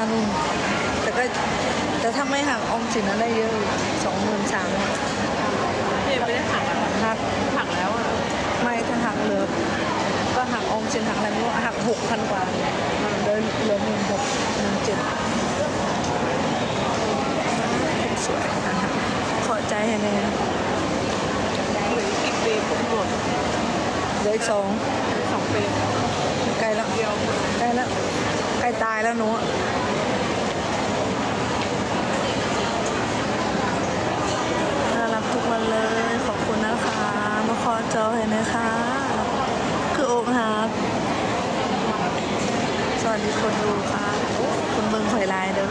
อันแต่ก็แต่ถ้าไม่หักออมสินนั้นได้เยอะสองหมื่นสามพี่ไม่ได้หักอะหักหักแล้วอะไม่ถ้าหักเหลือก็หักออมสินหักอะไรไม่รู้หักหกพันกว่าเหลือเหลือหมื่นหกหมื่นเจ็ดสวยนะคะขอใจให้แน่เหลืออีกปีผมหมดเหลืออีกสองสองปีใกล้แล้วเดียวใกล้แล้วใกล้ตายแล้วหนูอะน่ารักทุกวันเลย ขอบคุณนะคะ มาขอจอให้นะคะ คืออกหักส วัสดีคนดูค่ะคุณเบิงหอยลายเด้อ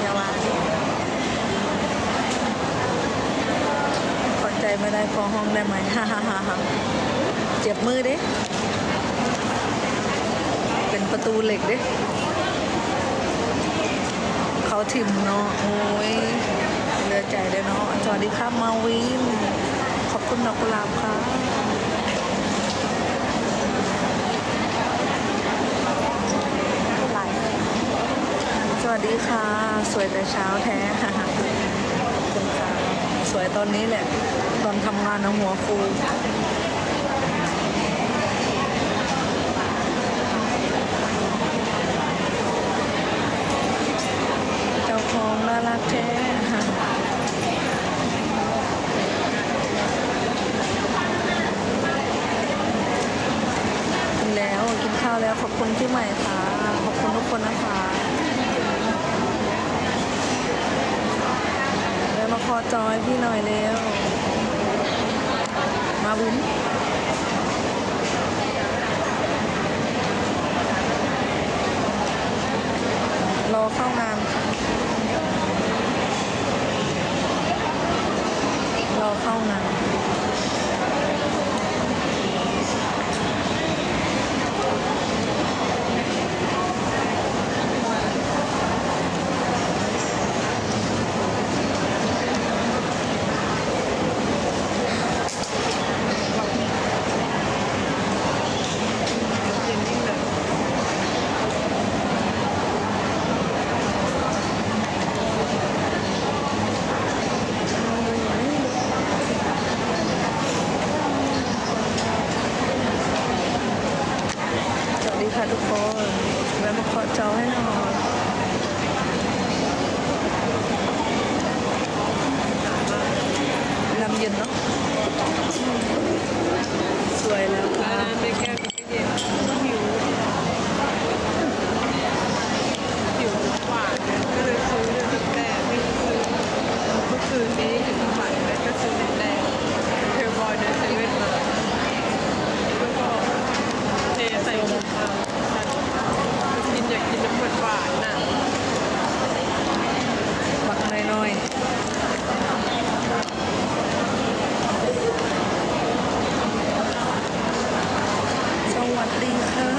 อย่าว่าขอใจไม่ได้พอห้องได้ไหมฮ่าฮ่าฮ่าฮ่าเจ็บมือดิเป็นประตูเหล็กดิเขาถิ่มเนาะ โอ้ย เหลือใจเลยเนาะสวัสดีครับมาวิน ขอบคุณดอกกุหลาบค่ะส วัสดีค่ะ สวยแต่เช้าแท้ขอบคุณค่ะสวยตอนนี้แหละ ตอนทำงานนะหัวฟูเจ้าของน่ารักแท้กินแล้วกินข้าวแล้วขอบคุณที่ใหม่ค่ะ ขอบคุณทุกคนนะคะแล้วมาขอ จอยพี่หน่อยเร็ว มาบุ้มรอเข้างานค่ะรอเข้างาน เหมือน 诶呀